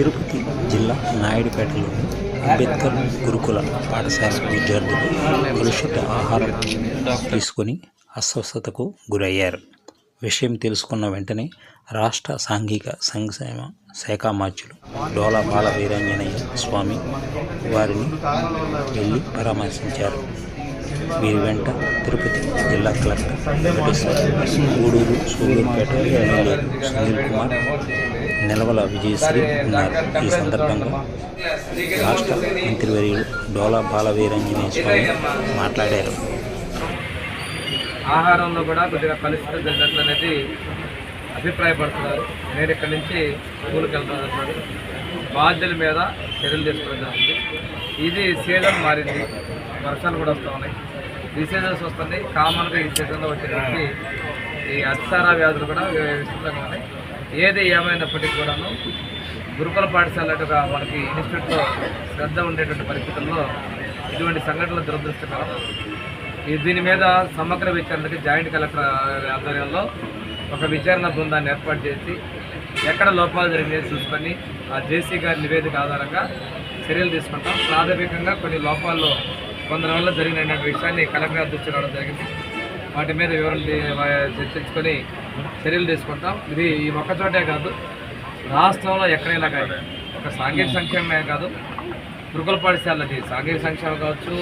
తిరుపతి జిల్లా నాయుడుపేటలోని అంబేద్కర్ గురుకుల పాఠశాల విద్యార్థులు కలుషిత ఆహారం తీసుకొని అస్వస్థతకు గురయ్యారు. విషయం తెలుసుకున్న వెంటనే రాష్ట్ర సాంఘిక సంక్షేమ శాఖ మార్చులు డోలా బాల వీరాంజనేయ స్వామి వారిని వెళ్ళి పరామర్శించారు. వీరి వెంట తిరుపతి జిల్లా కలెక్టర్ వెంకటేశ్వర గూడూరు సూళ్ళూరుపేట ఎమ్మెల్యే సునీల్ కుమార్ నిలవల విజయశ్రీ ఉన్నారు. ఈ సందర్భంగా రాష్ట్ర మంత్రివర్యులు డోలా బాలవీరంజనేయ స్వామి మాట్లాడారు. ఆహారంలో కూడా కొద్దిగా కలుషితం జరిగినట్లు అనేది అభిప్రాయపడుతున్నారు. నేను ఇక్కడి నుంచి స్కూల్కి వెళ్తాను బాధ్యుల మీద చర్యలు తీసుకోవడం జరిగింది. ఇది సీజన్ మారింది. వర్షాలు కూడా వస్తూ ఉన్నాయి. డిసీజెస్ వస్తున్నాయి కామన్గా ఈ సీజన్లో వచ్చేటప్పటికి ఈ అత్సారా వ్యాధులు కూడా విస్తృతంగా ఉన్నాయి. ఏది ఏమైనప్పటికీ కూడాను గురుకుల పాఠశాలగా మనకి ఇన్స్టిట్యూట్లో శ్రద్ధ ఉండేటువంటి పరిస్థితుల్లో ఇటువంటి సంఘటనలు దురదృష్టకరం. ఈ దీని మీద సమగ్ర విచారణకి జాయింట్ కలెక్టర్ ఆధ్వర్యంలో ఒక విచారణ బృందాన్ని ఏర్పాటు చేసి ఎక్కడ లోపాలు జరిగినాయో చూసుకొని ఆ జేసీ గారి నివేదిక ఆధారంగా చర్యలు తీసుకుంటాం. ప్రాథమికంగా కొన్ని లోపాల్లో కొందరి వల్ల జరిగిన విషయాన్ని కలెక్టర్ దృష్టి రావడం జరిగింది. వాటి మీద వివరాలు చర్చించుకొని చర్యలు తీసుకుంటాం. ఇది ఈ ఒక్క చోటే కాదు రాష్ట్రంలో ఎక్కడైనా కానీ ఒక సాంఘిక సంక్షేమమే కాదు గురుకుల పాఠశాలది సాంఘిక సంక్షేమం కావచ్చు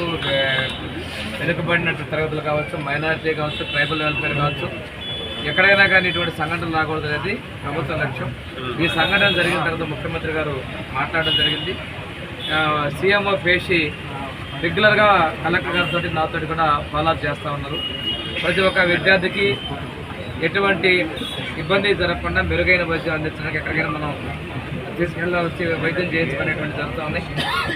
వెనుకబడిన తరగతులు కావచ్చు మైనారిటీ కావచ్చు ట్రైబల్ వెల్ఫేర్ కావచ్చు ఎక్కడైనా కానీ ఇటువంటి సంఘటనలు రాకూడదు అనేది ప్రభుత్వ లక్ష్యం. ఈ సంఘటన జరిగిన తర్వాత ముఖ్యమంత్రి గారు మాట్లాడడం జరిగింది. సీఎంఓ పేషి రెగ్యులర్గా కలెక్టర్ గారితో నాతో కూడా ఫాలో చేస్తూ ఉన్నారు. ప్రతి ఒక్క విద్యార్థికి ఎటువంటి ఇబ్బంది జరగకుండా మెరుగైన వైద్యం అందించడానికి ఎక్కడికైనా మనం తీసుకెళ్ళాల్సి వచ్చి వైద్యం చేయించుకునేటువంటి జరుగుతూ ఉన్నాయి